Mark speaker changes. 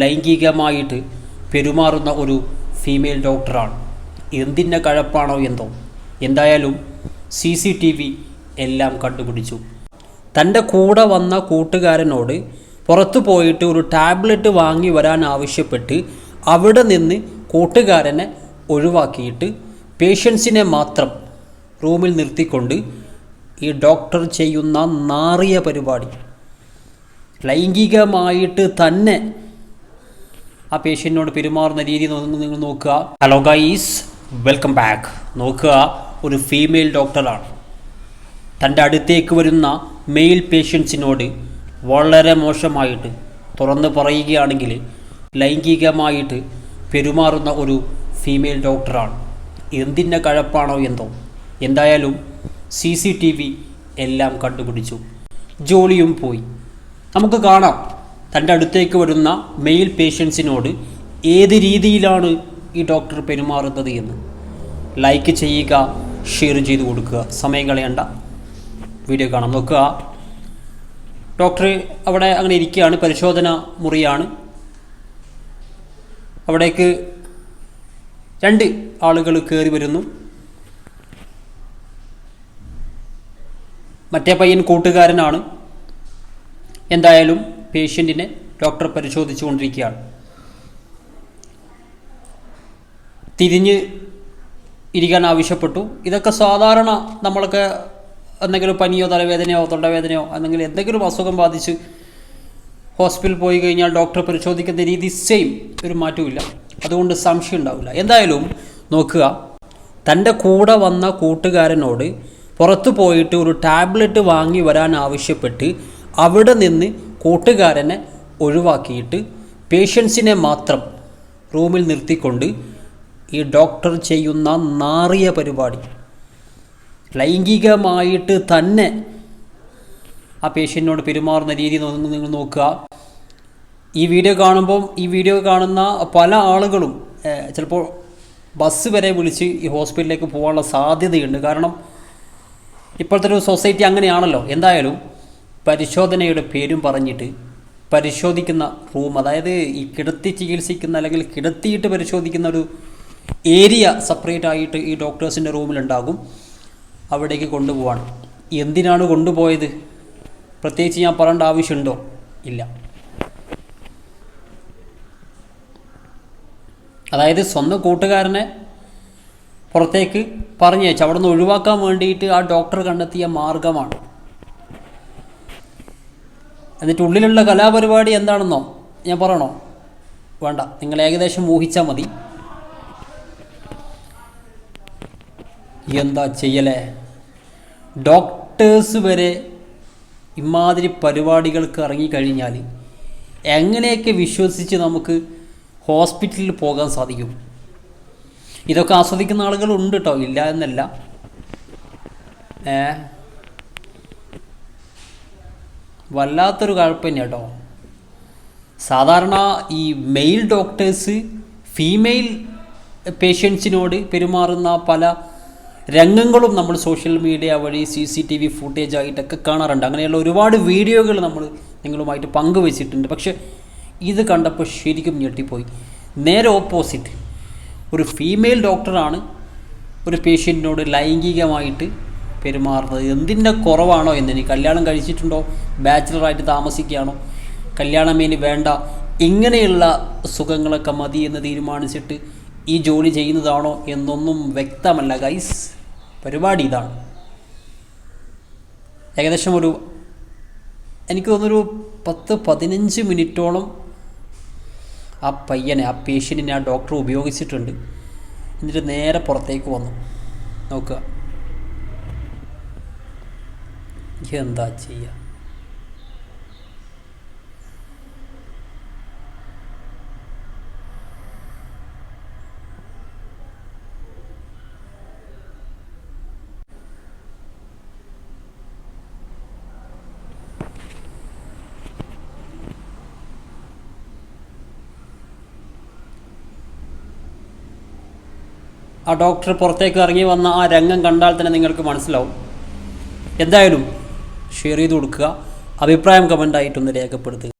Speaker 1: ലൈംഗികമായിട്ട് പെരുമാറുന്ന ഒരു ഫീമെയിൽ ഡോക്ടറാണ് എന്തിന്റെ കഴപ്പാണോ എന്തോ. എന്തായാലും സി സി ടി വി എല്ലാം കണ്ടുപിടിച്ചു. തന്റെ കൂടെ വന്ന കൂട്ടുകാരനോട് പുറത്തു പോയിട്ട് ഒരു ടാബ്ലറ്റ് വാങ്ങി വരാൻ ആവശ്യപ്പെട്ട് അവിടെ നിന്ന് കൂട്ടുകാരനെ ഒഴിവാക്കിയിട്ട് പേഷ്യൻസിനെ മാത്രം റൂമിൽ നിർത്തിക്കൊണ്ട് ഈ ഡോക്ടർ ചെയ്യുന്ന നാറിയ പരിപാടി. ലൈംഗികമായിട്ട് തന്നെ ആ പേഷ്യന്റിനോട് പെരുമാറുന്ന രീതി നിങ്ങൾ നോക്കുക. ഹലോ ഗൈസ് വെൽക്കം ബാക്ക് നോക്കുക ഒരു ഫീമെയിൽ ഡോക്ടറാണ് തന്റെ അടുത്തേക്ക് വരുന്ന മെയിൽ പേഷ്യൻസിനോട് വളരെ മോശമായിട്ട് തുറന്ന് പറയുകയാണെങ്കിൽ ലൈംഗികമായിട്ട് പെരുമാറുന്ന ഒരു ഫീമെയിൽ ഡോക്ടറാണ് എന്തിന്റെ കഴപ്പാണോ എന്തോ. എന്തായാലും സി സി ടി വി എല്ലാം കണ്ടുപിടിച്ചു. ജോലിയും പോയി. നമുക്ക് കാണാം. തന്റെ അടുത്തേക്ക് വരുന്ന മെയിൽ പേഷ്യൻസിനോട് ഏത് രീതിയിലാണ് ഈ ഡോക്ടർ പെരുമാറുന്നത് എന്ന് ലൈക്ക് ചെയ്യുക ഷെയർ ചെയ്ത് കൊടുക്കുക. സമയം കളയണ്ട. വീഡിയോ കാണാം. നോക്കുക. ഡോക്ടർ അവിടെ അങ്ങനെ ഇരിക്കുകയാണ്. പരിശോധന മുറിയാണ്. അവിടേക്ക് രണ്ട് ആളുകൾ കയറി വരുന്നു. മറ്റേ പയ്യൻ കൂട്ടുകാരനാണ്. എന്തായാലും പേഷ്യന്റിനെ ഡോക്ടർ പരിശോധിച്ചുകൊണ്ടിരിക്കുകയാണ്. തിരിഞ്ഞ് ഇരിക്കാൻ ആവശ്യപ്പെട്ടു. ഇതൊക്കെ സാധാരണ നമ്മളൊക്കെ എന്തെങ്കിലും പനിയോ തലവേദനയോ തൊണ്ടവേദനയോ അല്ലെങ്കിൽ എന്തെങ്കിലും അസുഖം ബാധിച്ച് ഹോസ്പിറ്റലിൽ പോയി കഴിഞ്ഞാൽ ഡോക്ടർ പരിശോധിക്കുന്ന രീതി സെയിം. ഒരു മാറ്റവും അതുകൊണ്ട് സംശയം ഉണ്ടാവില്ല. എന്തായാലും നോക്കുക. തന്റെ കൂടെ വന്ന കൂട്ടുകാരനോട് പുറത്തു പോയിട്ട് ഒരു ടാബ്ലറ്റ് വാങ്ങി വരാൻ ആവശ്യപ്പെട്ട് അവിടെ നിന്ന് കൂട്ടുകാരനെ ഒഴിവാക്കിയിട്ട് പേഷ്യൻസിനെ മാത്രം റൂമിൽ നിർത്തിക്കൊണ്ട് ഈ ഡോക്ടർ ചെയ്യുന്ന നാറിയ പരിപാടി. ലൈംഗികമായിട്ട് തന്നെ ആ പേഷ്യന്റിനോട് പെരുമാറുന്ന രീതി നിങ്ങൾ നോക്കുക. ഈ വീഡിയോ കാണുമ്പോൾ ഈ വീഡിയോ കാണുന്ന പല ആളുകളും ചിലപ്പോൾ ബസ് വരെ വിളിച്ച് ഈ ഹോസ്പിറ്റലിലേക്ക് പോകാനുള്ള സാധ്യതയുണ്ട്. കാരണം ഇപ്പോഴത്തെ ഒരു സൊസൈറ്റി അങ്ങനെയാണല്ലോ. എന്തായാലും പരിശോധനയുടെ പേരും പറഞ്ഞിട്ട് പരിശോധിക്കുന്ന റൂം അതായത് ഈ കിടത്തി ചികിത്സിക്കുന്ന അല്ലെങ്കിൽ കിടത്തിയിട്ട് പരിശോധിക്കുന്ന ഒരു ഏരിയ സെപ്പറേറ്റ് ആയിട്ട് ഈ ഡോക്ടേഴ്സിന്റെ റൂമിലുണ്ടാകും. അവിടേക്ക് കൊണ്ടുപോവാണ്. എന്തിനാണ് കൊണ്ടുപോയത്? പ്രത്യേകിച്ച് ഞാൻ പറയേണ്ട ആവശ്യമുണ്ടോ? ഇല്ല. അതായത് സ്വന്തം കൂട്ടുകാരനെ പുറത്തേക്ക് പറഞ്ഞയച്ചു അവിടെ നിന്ന് ഒഴിവാക്കാൻ വേണ്ടിയിട്ട് ആ ഡോക്ടർ കണ്ടെത്തിയ മാർഗമാണ്. എന്നിട്ട് ഉള്ളിലുള്ള കലാപരിപാടി എന്താണെന്നോ ഞാൻ പറയണോ? വേണ്ട. നിങ്ങൾ ഏകദേശം ഊഹിച്ചാൽ മതി. എന്താ ചെയ്യലേ? ഡോക്ടേഴ്സ് വരെ ഇമാതിരി പരിപാടികൾക്ക് ഇറങ്ങിക്കഴിഞ്ഞാൽ എങ്ങനെയൊക്കെ വിശ്വസിച്ച് നമുക്ക് ഹോസ്പിറ്റലിൽ പോകാൻ സാധിക്കും? ഇതൊക്കെ ആസ്വദിക്കുന്ന ആളുകളുണ്ട് കേട്ടോ ഇല്ല എന്നല്ല. ഏ? വല്ലാത്തൊരു കുഴപ്പം തന്നെ കേട്ടോ. സാധാരണ ഈ മെയിൽ ഡോക്ടേഴ്സ് ഫീമെയിൽ പേഷ്യൻസിനോട് പെരുമാറുന്ന പല രംഗങ്ങളും നമ്മൾ സോഷ്യൽ മീഡിയ വഴി C C T V footage ആയിട്ടൊക്കെ കാണാറുണ്ട്. അങ്ങനെയുള്ള ഒരുപാട് വീഡിയോകൾ നമ്മൾ നിങ്ങളുമായിട്ട് പങ്കുവച്ചിട്ടുണ്ട്. പക്ഷെ ഇത് കണ്ടപ്പോൾ ശരിക്കും ഞെട്ടിപ്പോയി. നേരെ ഓപ്പോസിറ്റ് ഒരു ഫീമെയിൽ ഡോക്ടറാണ് ഒരു പേഷ്യന്റിനോട് ലൈംഗികമായിട്ട് പെരുമാറുന്നത്? എന്തിന്റെ കുറവാണോ എന്തിന്? കല്യാണം കഴിച്ചിട്ടുണ്ടോ? ബാച്ചിലറായിട്ട് താമസിക്കുകയാണോ? കല്യാണം ഇനി വേണ്ട. ഇങ്ങനെയുള്ള സുഖങ്ങളൊക്കെ മതി എന്ന് തീരുമാനിച്ചിട്ട് ഈ ജോലി ചെയ്യുന്നതാണോ എന്നൊന്നും വ്യക്തമല്ല. ഗൈസ് പരിപാടി ഇതാണ്. ഏകദേശം ഒരു എനിക്ക് തോന്നുന്നൊരു പത്ത് പതിനഞ്ച് മിനിറ്റോളം ആ പയ്യനെ ആ പേഷ്യന്റിനെ ആ ഡോക്ടർ ഉപയോഗിച്ചിട്ടുണ്ട്. എന്നിട്ട് നേരെ പുറത്തേക്ക് വന്നു. നോക്കുക. എന്താ ചെയ്യുക ആ ഡോക്ടർ പുറത്തേക്ക് ഇറങ്ങി വന്ന ആ രംഗം കണ്ടാൽ തന്നെ നിങ്ങൾക്ക് മനസ്സിലാവും. എന്തായാലും ഷെയർ ചെയ്ത് കൊടുക്കുക. അഭിപ്രായം കമന്റായിട്ടൊന്ന് രേഖപ്പെടുത്തുക.